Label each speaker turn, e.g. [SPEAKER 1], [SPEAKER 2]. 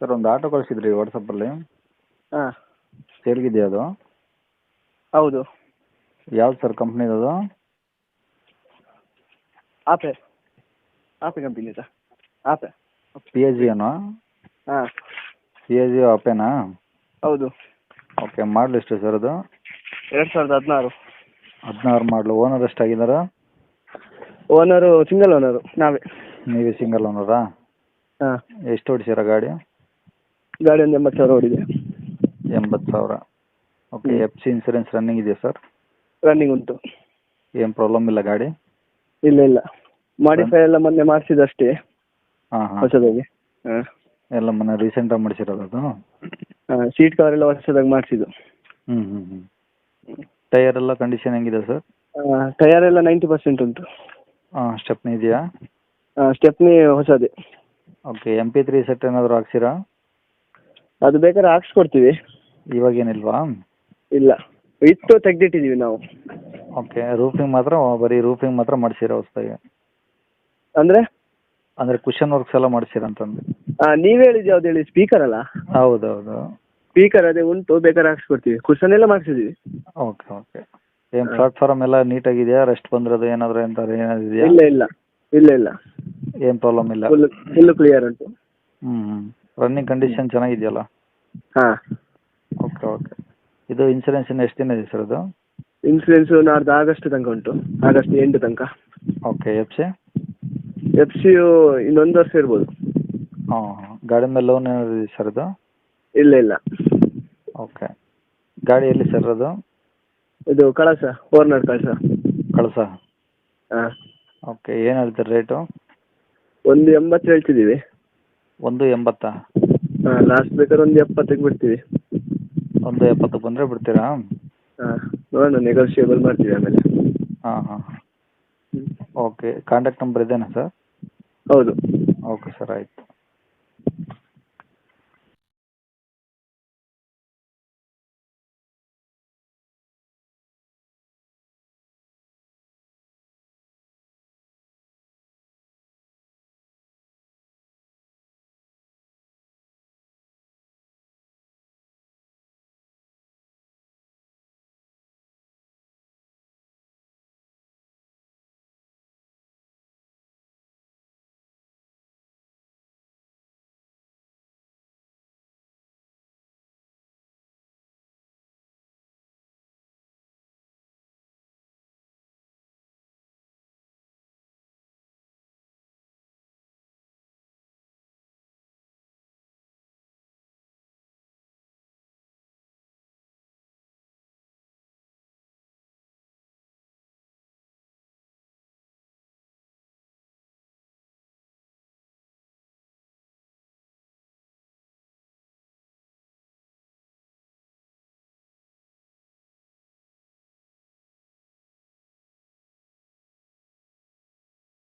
[SPEAKER 1] Sir ಒಂದು auto ಕಳಿಸಿದ್ರಿ ವಾಟ್ಸಪ್ಪಲ್ಲಿ
[SPEAKER 2] ಹಾಂ.
[SPEAKER 1] ಸೇಲ್ಗಿದೆಯಾ ಅದು.
[SPEAKER 2] ಹೌದು.
[SPEAKER 1] ಯಾವ್ದು ಸರ್ ಕಂಪ್ನಿದು ಅದು?
[SPEAKER 2] Ape. Ape company sir. Ape.
[SPEAKER 1] P H G ಏನೋ
[SPEAKER 2] ಹಾಂ.
[SPEAKER 1] ಪಿ ಎಚ್ ಜಿ ಆಪೆನಾ?
[SPEAKER 2] ಹೌದು.
[SPEAKER 1] ಓಕೆ ಮಾಡಲು ಎಷ್ಟು ಸರ್ ಅದು?
[SPEAKER 2] ಎರಡು ಸಾವಿರದ ಹದಿನಾರು.
[SPEAKER 1] ಹದಿನಾರು ಮಾಡಲು ಓನರ್ ಎಷ್ಟಾಗಿದ್ದಾರೆ?
[SPEAKER 2] ಓನರು ಸಿಂಗಲ್ ಓನರು ನಾವೇ.
[SPEAKER 1] ನೀವೇ ಸಿಂಗಲ್ ಓನರಾ
[SPEAKER 2] ಹಾಂ.
[SPEAKER 1] ಎಷ್ಟು ಓಡಿಸಿರ ಗಾಡಿ?
[SPEAKER 2] ಗಾಡಿ ಒಂದು ಎಂಬತ್ತು ಸಾವಿರ ಓಡಿದೆ.
[SPEAKER 1] ಎಂಬತ್ತು ಸಾವಿರ. Okay. F C insurance running ಇದೆಯಾ ಸರ್
[SPEAKER 2] ರನ್ನಿಂಗ್ ಉಂಟು.
[SPEAKER 1] ಏನು ಪ್ರಾಬ್ಲಮ್ ಇಲ್ಲ ಗಾಡಿ?
[SPEAKER 2] ಇಲ್ಲ ಇಲ್ಲ. ಮಾಡಿಫೈ ಎಲ್ಲ ಮೊನ್ನೆ ಮಾಡಿಸಿದಷ್ಟೇ.
[SPEAKER 1] ಹಾಂ ಹಾಂ.
[SPEAKER 2] ಹೊಸದಾಗಿ. ಹಾಂ.
[SPEAKER 1] ಎಲ್ಲ ಮೊನ್ನೆ ರೀಸೆಂಟಾಗಿ ಮಾಡಿಸಿರೋದು ಅದು?
[SPEAKER 2] ಸೀಟ್ ಕವರ್ ಎಲ್ಲ ಹೊಸದಾಗಿ ಮಾಡಿಸಿದ್ದು.
[SPEAKER 1] ಹ್ಞೂ ಹ್ಞೂ ಹ್ಞೂ ಟೈಯರ್ ಎಲ್ಲ ಕಂಡೀಷನ್ ಹೆಂಗಿದೆ ಸರ್
[SPEAKER 2] ಟೈರ್ ಎಲ್ಲ ನೈಂಟಿ ಪರ್ಸೆಂಟ್ ಉಂಟು.
[SPEAKER 1] ಹಾಂ ಸ್ಟೆಪ್ನಿ ಇದೆಯಾ?
[SPEAKER 2] ಸ್ಟೆಪ್ನಿ ಹೊಸದೇ.
[SPEAKER 1] Okay M P three set ಏನಾದರೂ ಹಾಕ್ಸಿರಾ?
[SPEAKER 2] ಅದು ಬೇಕಾದ್ರೆ ಹಾಕ್ಸ್ಕೊಡ್ತೀವಿ.
[SPEAKER 1] ಇವಾಗೇನಿಲ್ವಾ
[SPEAKER 2] ಇಲ್ಲ. ಇತ್ತು ತೆಗ್ದಿಟ್ಟಿದೀವಿ ನಾವು.
[SPEAKER 1] ಓಕೆ ರೂಫಿಂಗ್ ಮಾತ್ರ ಬರೀ ರೂಫಿಂಗ್ ಮಾತ್ರ ಮಾಡಿಸಿರೋ ಹೊಸ್ದಾಗಿ
[SPEAKER 2] ಅಂದ್ರೆ?
[SPEAKER 1] ಅಂದ್ರೆ ಕುಷನ್ ವರ್ಕ್ಸ್ ಎಲ್ಲ ಮಾಡಿಸಿರ ಅಂತಂದು
[SPEAKER 2] ನೀವ್ ಹೇಳಿದ್ದು ಯಾವ್ದು ಹೇಳಿ? ಸ್ಪೀಕರ್ ಅಲ್ಲ?
[SPEAKER 1] ಹೌದೌದು.
[SPEAKER 2] ಸ್ಪೀಕರ್ ಅದೇ ಉಂಟು ಬೇಕಾದ್ರೆ ಹಾಕ್ಸ್ಕೊಡ್ತೀವಿ. ಕುಶನ್ ಎಲ್ಲ ಮಾಡ್ಸಿದೀವಿ.
[SPEAKER 1] ಓಕೆ ಓಕೆ ಏನ್ ಪ್ಲಾಟ್ಫಾರ್ಮ್ ಎಲ್ಲ ನೀಟಾಗಿದೆಯಾ? ರೆಸ್ಟ್ ಬಂದಿರೋದು ಏನಾದರೂ ಅಂತಾರೆ ಏನಾದ್ರು ಇದೆಯಾ?
[SPEAKER 2] ಇಲ್ಲ ಇಲ್ಲ. ಇಲ್ಲ ಇಲ್ಲ.
[SPEAKER 1] ಏನ್ ಪ್ರಾಬ್ಲಮ್ ಇಲ್ಲ?
[SPEAKER 2] ಫುಲ್ ಫುಲ್ ಕ್ಲಿಯರ್ ಉಂಟು.
[SPEAKER 1] ಹ್ಮ್ ಹ್ಞೂ ರನ್ನಿಂಗ್ ಕಂಡೀಷನ್ ಚೆನ್ನಾಗಿದೆಯಲ್ಲ?
[SPEAKER 2] ಹಾಂ.
[SPEAKER 1] ಓಕೆ ಓಕೆ ಇದು ಇನ್ಸೂರೆನ್ಸ್ ಇನ್ನು ಎಷ್ಟು ದಿನ ಇದೆ ಸರ್ ಅದು
[SPEAKER 2] ಇನ್ಸೂರೆನ್ಸ್ ನಾಡ್ದು ಆಗಸ್ಟ್ ತನಕ ಉಂಟು. ಆಗಸ್ಟ್ ಎಂಟು ತನಕ.
[SPEAKER 1] Okay F C
[SPEAKER 2] F C ಇನ್ನೊಂದು ವರ್ಷ ಇರ್ಬೋದು.
[SPEAKER 1] ಹಾಂ ಗಾಡಿ ಮೇಲೆ ಲೋನ್ ಏನಾದ್ರು ಇದೆ ಸರ್ ಅದು?
[SPEAKER 2] ಇಲ್ಲ ಇಲ್ಲ.
[SPEAKER 1] ಓಕೆ ಗಾಡಿ ಎಲ್ಲಿ ಸರ್ ಅದು?
[SPEAKER 2] ಇದು ಕಳಸ ಫೋರ್ನರ್ ಕಳಸ.
[SPEAKER 1] ಕಳಸ?
[SPEAKER 2] ಹಾಂ.
[SPEAKER 1] ಓಕೆ ಏನು ಹೇಳ್ತಾರೆ ರೇಟು
[SPEAKER 2] ಒಂದು ಎಂಬತ್ತು ಹೇಳ್ತಿದ್ದೀವಿ.
[SPEAKER 1] ಒಂದು ಎಂಬತ್ತಾ?
[SPEAKER 2] ಹಾಂ ಲಾಸ್ಟ್ ಬೇಕಾದ್ರೆ ಒಂದು ಎಪ್ಪತ್ತಕ್ಕೆ ಬಿಡ್ತೀವಿ.
[SPEAKER 1] ಒಂದು ಎಪ್ಪತ್ತಕ್ಕೆ ಬಂದರೆ ಬಿಡ್ತೀರಾ?
[SPEAKER 2] ಹಾಂ ನೋಡೋಣ ನೆಗೋಷಿಯೇಬಲ್ ಮಾಡ್ತೀವಿ ಆಮೇಲೆ.
[SPEAKER 1] ಹಾಂ ಹಾಂ ಓಕೆ ಕಾಂಟ್ಯಾಕ್ಟ್ ನಂಬರ್ ಇದೇನಾ ಸರ್?
[SPEAKER 2] ಹೌದು.
[SPEAKER 1] ಓಕೆ ಸರ್ ಆಯ್ತು.